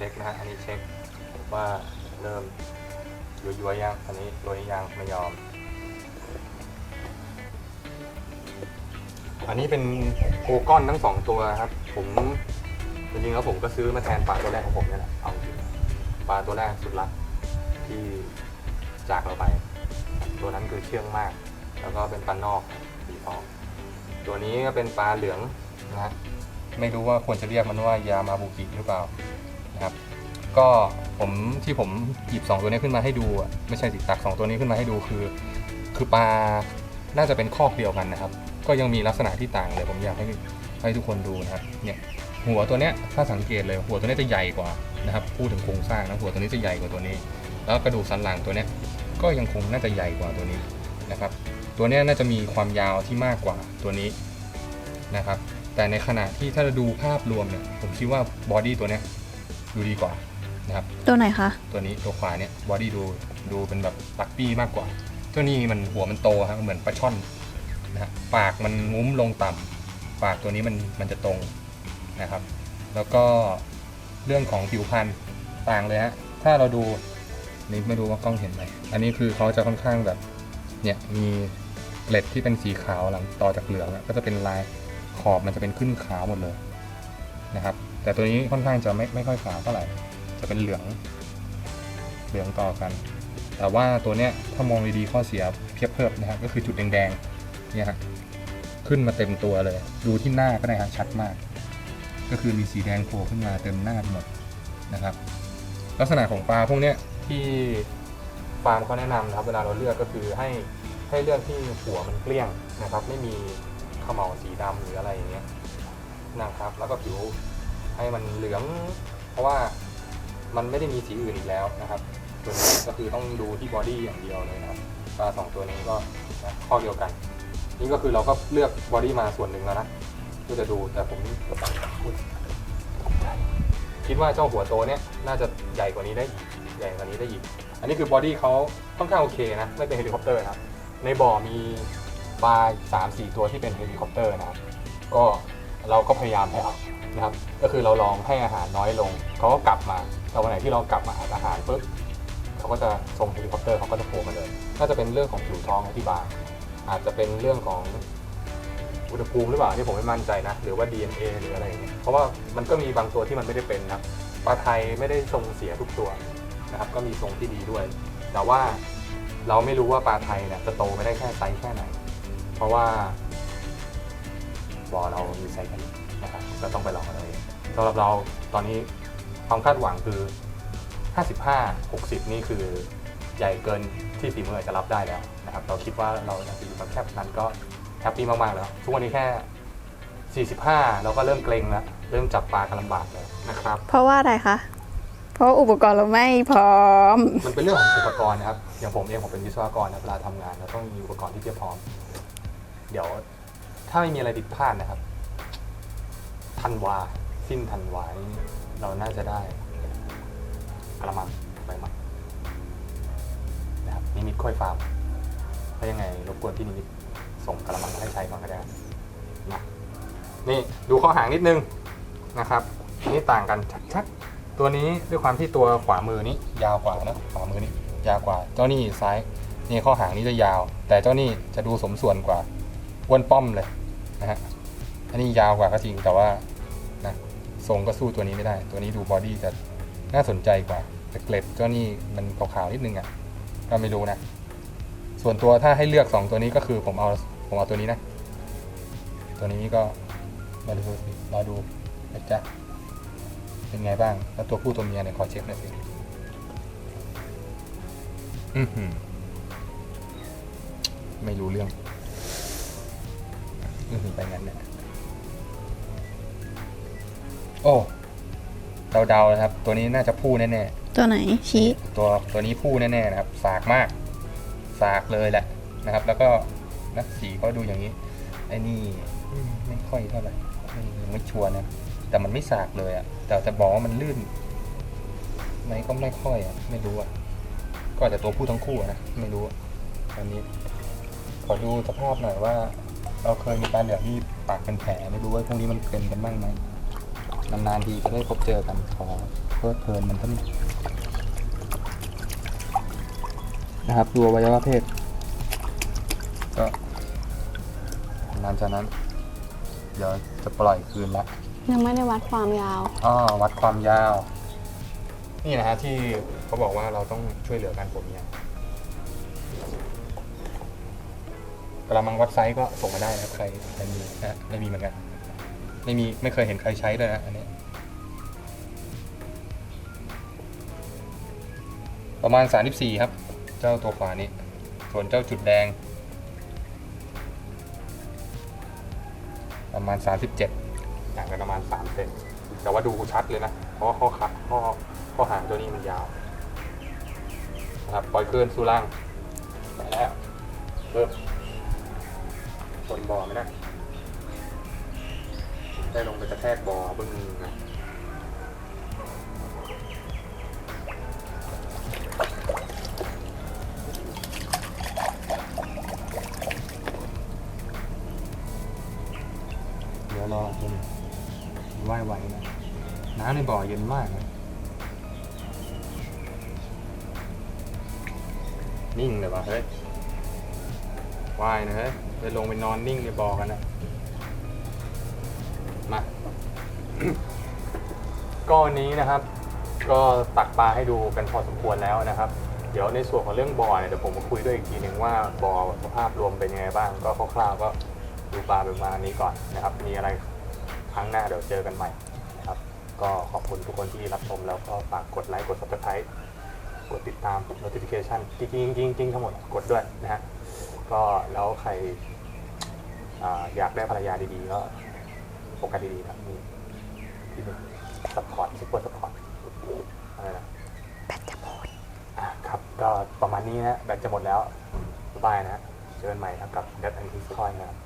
ช็คนะฮะอันนี้เช็คว่าเริ่มยัวยัวยังอันนี้โรยยังไม่ยอม อันนี้เป็นโอก้อนทั้งสองตัวครับ ผมจริงๆแล้วผมก็ซื้อมาแทนปลาตัวแรกของผมนี่แหละเอาปลาตัวแรกสุดรักที่จากเราไป ตัวนั้นคือเชื่องมาก แล้วก็เป็นปลานอกสีทองตัวนี้ก็เป็นปลาเหลืองนะฮะไม่รู้ว่าควรจะเรียกมันว่ายามาบุกิหรือเปล่า นะครับ ก็ผมที่ผมหยิบสองตัวนี้ขึ้นมาให้ดูอะไม่ใช่สิตักสองตัวนี้ขึ้นมาให้ดูคือ คือปลาน่าจะเป็นคอกเดียวกันนะครับ ก็ยังมีลักษณะที่ต่างเลยผมอยากให้ให้ทุกคนดูนะครับเนี่ยหัวตัวเนี้ยถ้าสังเกตเลยหัวตัวนี้จะใหญ่กว่านะครับพูดถึงโครงสร้างนะหัวตัวนี้จะใหญ่กว่าตัวนี้ แล้วกระดูกสันหลังตัวเนี้ยก็ยังคงน่าจะใหญ่กว่าตัวนี้นะครับ ตัวเนี้ยน่าจะมีความยาวที่มากกว่าตัวนี้นะครับ แต่ในขณะที่ถ้าเราดูภาพรวมเนี่ยผมคิดว่าบอดี้ตัวเนี้ย ดูดีกว่านะครับ ตัวไหนคะ ตัวนี้ตัวขวาเนี่ยบอดี้ดูดูเป็นแบบปักปี้มากกว่า ตัวนี้มันหัวมันโตครับเหมือนปลาช่อนนะฮะปากมันงุ้มลงต่ำปากตัวนี้มันมันจะตรงนะครับ แล้วก็เรื่องของผิวพรรณต่างเลยฮะถ้าเราดูนี่ไม่รู้ว่ากล้องเห็นไหมอันนี้คือเขาจะค่อนข้างแบบเนี่ยมีเกล็ดที่เป็นสีขาวหลังต่อจากเหลืองอะก็จะเป็นลายขอบมันจะเป็นขึ้นขาวหมดเลยนะครับ แต่ตัวนี้ค่อนข้างจะไม่ไม่ค่อยขาวเท่าไหร่ จะเป็นเหลือง เหลืองต่อกัน แต่ว่าตัวเนี้ยถ้ามองดีๆข้อเสียเพียบเพิบนะครับก็คือจุดแดงๆเนี่ยฮะขึ้นมาเต็มตัวเลย ดูที่หน้าก็ได้ครับชัดมาก ก็คือมีสีแดงโผล่ขึ้นมาเต็มหน้าหมดนะครับ ลักษณะของปลาพวกเนี้ยที่ฟาร์มเขาแนะนำนะครับเวลาเราเลือกก็คือให้ให้เลือกที่หัวมันเกลี้ยงนะครับ ไม่มีเขม่าสีดำหรืออะไรอย่างเงี้ยนะครับ แล้วก็ผิว ให้มันเหลือง เพราะว่ามันไม่ได้มีสีอื่นอีกแล้วนะครับตัวนี้ก็คือต้องดูที่บอดี้อย่างเดียวเลยนะครับปลาสองตัวนี้ก็นะข้อเดียวกัน นี่ก็คือเราก็เลือกบอดี้มาส่วนหนึ่งแล้วนะเพื่อจะดูแต่ผมคิดว่าเจ้าหัวโตเนี้ยน่าจะใหญ่กว่านี้ได้อีกใหญ่กว่านี้ได้อีก อันนี้คือบอดี้เขาค่อนข้างโอเคนะไม่เป็นเฮลิคอปเตอร์นะในบ่อมีปลาสามสี่ตัวที่เป็นเฮลิคอปเตอร์นะครับก็ เราก็พยายามแล้วนะครับ ก็คือเราลองให้อาหารน้อยลงเขาก็กลับมาแต่วันไหนที่เรากลับมาหาอาหารปุ๊บเขาก็จะส่งเฮลิคอปเตอร์เขาก็จะโผล่มาเลยน่าจะเป็นเรื่องของผิวท้องที่บางอาจจะเป็นเรื่องของอุณหภูมิหรือเปล่าที่ผมไม่มั่นใจนะ หรือว่า DNA หรืออะไรอย่างเงี้ยเพราะว่ามันก็มีบางตัวที่มันไม่ได้เป็นนะปลาไทยไม่ได้ทรงเสียทุกตัวนะครับ ก็มีทรงที่ดีด้วย แต่ว่าเราไม่รู้ว่าปลาไทยเนี่ยจะโตไปได้แค่ไซส์แค่ไหน เพราะว่า บ่อเรามีไซส์แค่นี้นะครับก็ต้องไปลองกันเอาเองสำหรับเราตอนนี้ความคาดหวังคือ 55 60 นี่คือใหญ่เกินที่ฝีมืออาจจะรับได้แล้วนะครับเราคิดว่าเราจะอยู่กับแค่นั้นก็แฮปปี้มากๆแล้ว ทุกวันนี้แค่ 45 เราก็เริ่มเกรงแล้ว เริ่มจับปลากันลำบากแล้วนะครับ เพราะว่าอะไรคะ เพราะอุปกรณ์เราไม่พร้อม มันเป็นเรื่องของอุปกรณ์นะครับ อย่างผมเองผมเป็นวิศวกรนะเวลาทำงานเราต้องมีอุปกรณ์ที่เพียบพร้อม เดี๋ยว ถ้าไม่มีอะไรผิดพลาดนะครับธันวา สิ้นธันวานี่เราน่าจะได้กระมังไปมั้งนะครับนิมิตค่อยฟาร์มถ้ายังไงรบกวนพี่นิมิตส่งกระมังมาให้ใช้ก่อนก็ได้นะนี่ดูข้อหางนิดนึงนะครับนี่ต่างกันชัดๆตัวนี้ด้วยความที่ตัวขวามือนี้ยาวกว่านะขวามือนี้ยาวกว่าเจ้านี่ซ้ายนี่ข้อหางนี้จะยาว แต่เจ้านี่จะดูสมส่วนกว่าอ้วนป้อมเลย นะฮะอันนี้ยาวกว่าก็จริงแต่ว่านะทรงก็สู้ตัวนี้ไม่ได้ ตัวนี้ดูบอดี้จะน่าสนใจกว่าแต่เกล็ดเจ้านี่มันขาวๆนิดนึงอะก็ไม่รู้นะ ส่วนตัวถ้าให้เลือกสองตัวนี้ก็คือผมเอาผมเอาตัวนี้นะ ตัวนี้ก็มาดูสิรอดูนะจ๊ะเป็นไงบ้าง แล้วตัวผู้ตัวเมียเนี่ยขอเช็คหน่อยสิอือหือไม่รู้เรื่อง อือหือไปงั้นเนี่ยโอ้เดาๆนะครับ ตัวนี้น่าจะผู้แน่ตัวไหนชี้ ๆตัวตัวนี้ผู้แน่ๆนะครับ สากมาก สากเลยแหละนะครับ แล้วก็นะสีก็ดูอย่างนี้ไอ้นี่อืมไม่ค่อยเท่าไหร่ไม่ยังไม่ชัวร์นะแต่มันไม่สากเลยอะ่ะแต่จะบอกว่ามันลื่นไหมก็ไม่ค่อยอะ่ะไม่รู้อะ่ะก็อาจจะตัวผู้ทั้งคู่อะนะไม่รู้อะตอนนี้ ขอดูสภาพหน่อยว่า เราเคยมีการเดือดที่ปากเป็นแผลไม่รู้ว่าพวกนี้มันเป็นกันบ้างไหมนานๆทีจะได้พบเจอกันขอเพลิดเพลินมันต้องนะครับดูอวัยวะเพศก็หลังจากนั้น เดี๋ยวจะปล่อยคืนละยังไม่ได้วัดความยาวอ๋อวัดความยาว นี่นะฮะที่เขาบอกว่าเราต้องช่วยเหลือการผมเนี่ย กระมังวัดไซส์ก็ส่งมาได้นะครับใครใครมีนะไม่มีเหมือนกัน ไม่มีไม่เคยเห็นใครใช้เลยนะอันนี้ ประมาณ 34 ครับ เจ้าตัวขวานี้ ส่วนเจ้าจุดแดง ประมาณ 37ต่างกันประมาณ3เซนแต่ว่าดูชัดเลยนะ เพราะว่าข้อขาข้อข้อหางตัวนี้มันยาวนะครับปล่อยเคลื่อนสู่ล่างไปแล้วเริ่ม ชนบ่อไม่ได้ ได้ลงไปกระแทกบ่อบึ้งนะเดี๋ยวรอคุณว่ายไหวนะน้ำในบ่อเย็นมากนะนิ่งเลยวะเฮ้ย ว่ายนะเฮ้ยไปลงไปนอนนิ่งในบ่อกันนะมา ก็วันนี้นะครับ ก็ตักปลาให้ดูกันพอสมควรแล้วนะครับ เดี๋ยวในส่วนของเรื่องบ่อเนี่ยเดี๋ยวผมมาคุยด้วยอีกทีหนึ่งว่าบ่อสภาพรวมเป็นยังไงบ้าง ก็คร่าวๆก็ดูปลาปมาณนี้ก่อนนะครับ มีอะไรครั้งหน้าเดี๋ยวเจอกันใหม่นะครับ ก็ขอบคุณทุกคนที่รับชมแล้วก็ฝากกดไลค์กด subscribe กดติดตาม notification จริงๆจริงๆจริงๆทั้งหมดกดด้วยนะฮะ ก็แล้วใครอ่าอยากได้ภรรยาดีๆก็โฟกัสดีๆครับมีที่หนึ่งซัพพอร์ตซุปเปอร์ซัพพอร์ตอะไรนะแบตจะหมดอะครับ ก็ประมาณนี้นะแบตจะหมดแล้วบ๊ายบายนะฮะเจอกันใหม่ครับกับ Dead and His Coin นะครับ